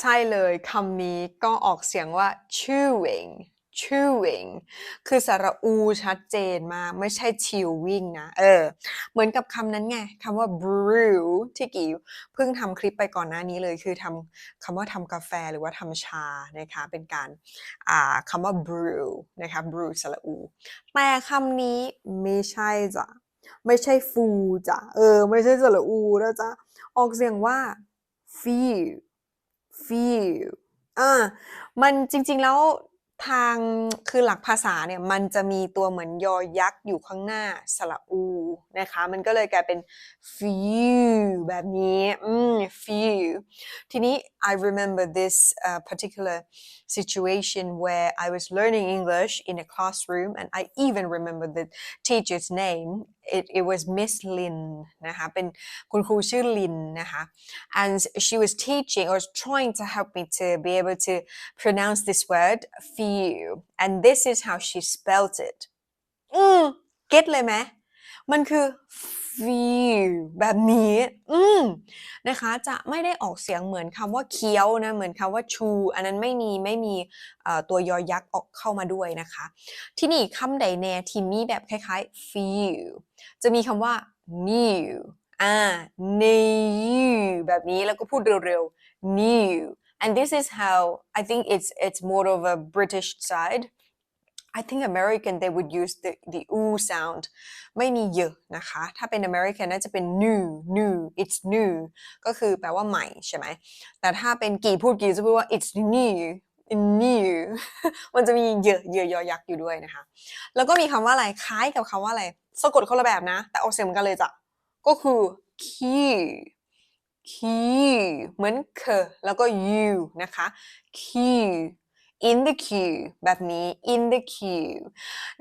ใช่เลยคำนี้ก็ออกเสียงว่า chewing chewing คือสระอูชัดเจนมาก ไม่ใช่ chewing นะ เออ เหมือนกับคำนั้นไงคำว่า brew ที่กี่เพิ่งทำคลิปไปก่อนหน้านี้เลย คือทำคำว่าทำกาแฟหรือว่าทำชานะคะ เป็นการอ่าคำว่า brew นะคะ brew สระอู แต่คำนี้ไม่ใช่จ้ะ ไม่ใช่ฟูจ้ะ เออ ไม่ใช่สระอูนะจ๊ะออกเสียงว่า feel feel อ่ามันจริง ๆ แล้วทางคือหลักภาษาเนี่ยมันจะมีตัวเหมือนยอยักษ์อยู่ข้างหน้าสระอูนะคะ มันก็เลยกลายเป็น feel แบบนี้อืม feel ทีนี้ I remember this uh, particular situation where I was learning English in a classroom and I even remember the teacher's name it, it was Miss Lin นะคะ เป็นคุณครูชื่อลินนะคะ and she was teaching or trying to help me to be able to pronounce this word feel and this is how she spelt it อืม get เลยไหม มันคือ feel แบบนี้ อืมนะคะ จะไม่ได้ออกเสียงเหมือนคำว่าเคี้ยวนะ เหมือนคำว่า chew อันนั้นไม่มีไม่มีตัวยอยักษ์ออกเข้ามาด้วยนะคะ ที่นี่คำใดแน่ที่มีแบบคล้ายๆ feel จะมีคำว่า new อ่า new แบบนี้แล้วก็พูดเร็วๆ new and this is how I think it's it's more of a British side I think American they would use the the oo sound ไม่มีเยอะนะคะ ถ้าเป็น American น่าจะเป็น new new it's new ก็คือแปลว่าใหม่ใช่ไหม แต่ถ้าเป็นกี่พูดกี่จะพูดว่า it's new new มันจะมีเยอะเยอะยอยักษ์อยู่ด้วยนะคะ แล้วก็มีคำว่าอะไร คล้ายกับคำว่าอะไร สะกดคนละแบบนะ แต่ออกเสียงเหมือนกันเลยจ้ะ ก็คือ key key เหมือน k แล้วก็ u นะคะ key in the queue แบบนี้ in the queue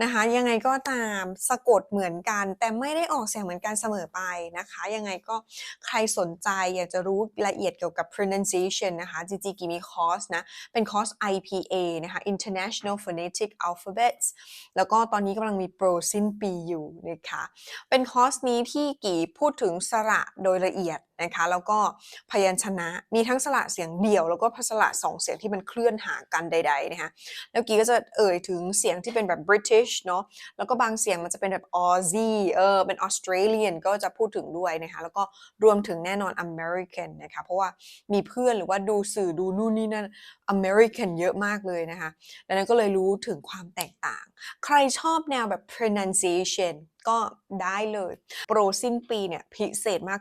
นะคะ ยังไงก็ตามสะกดเหมือนกัน แต่ไม่ได้ออกเสียงเหมือนกันเสมอไปนะคะ ยังไงก็ใครสนใจอยากจะรู้ละเอียดเกี่ยวกับ pronunciation นะคะจริงๆกี่มีคอร์สนะ เป็นคอร์ส IPA นะคะ International Phonetic Alphabets แล้วก็ตอนนี้กำลังมีโปรสิ้นปีอยู่นะคะ เป็นคอร์สนี้ที่กี่พูดถึงสระโดยละเอียด นะคะแล้วก็พยัญชนะมีทั้งสระเสียงเดี่ยว แล้วก็สระสองเสียงที่มันเคลื่อนหากันใดๆนะคะแล้วกี้ก็จะเอ่ยถึงเสียงที่เป็นแบบ British เนาะแล้วก็บางเสียงมันจะเป็นแบบ Aussie เออเป็น Australian ก็จะพูดถึงด้วยนะคะแล้วก็รวมถึงแน่นอน American นะคะเพราะว่ามีเพื่อนหรือว่าดูสื่อดูนู่นนี่นั่น American เยอะมากเลยนะคะดังนั้นก็เลยรู้ถึงความแตกต่าง ใครชอบแนวแบบ pronunciation ก็ได้เลย โปรสิ้นปีเนี่ยพิเศษมาก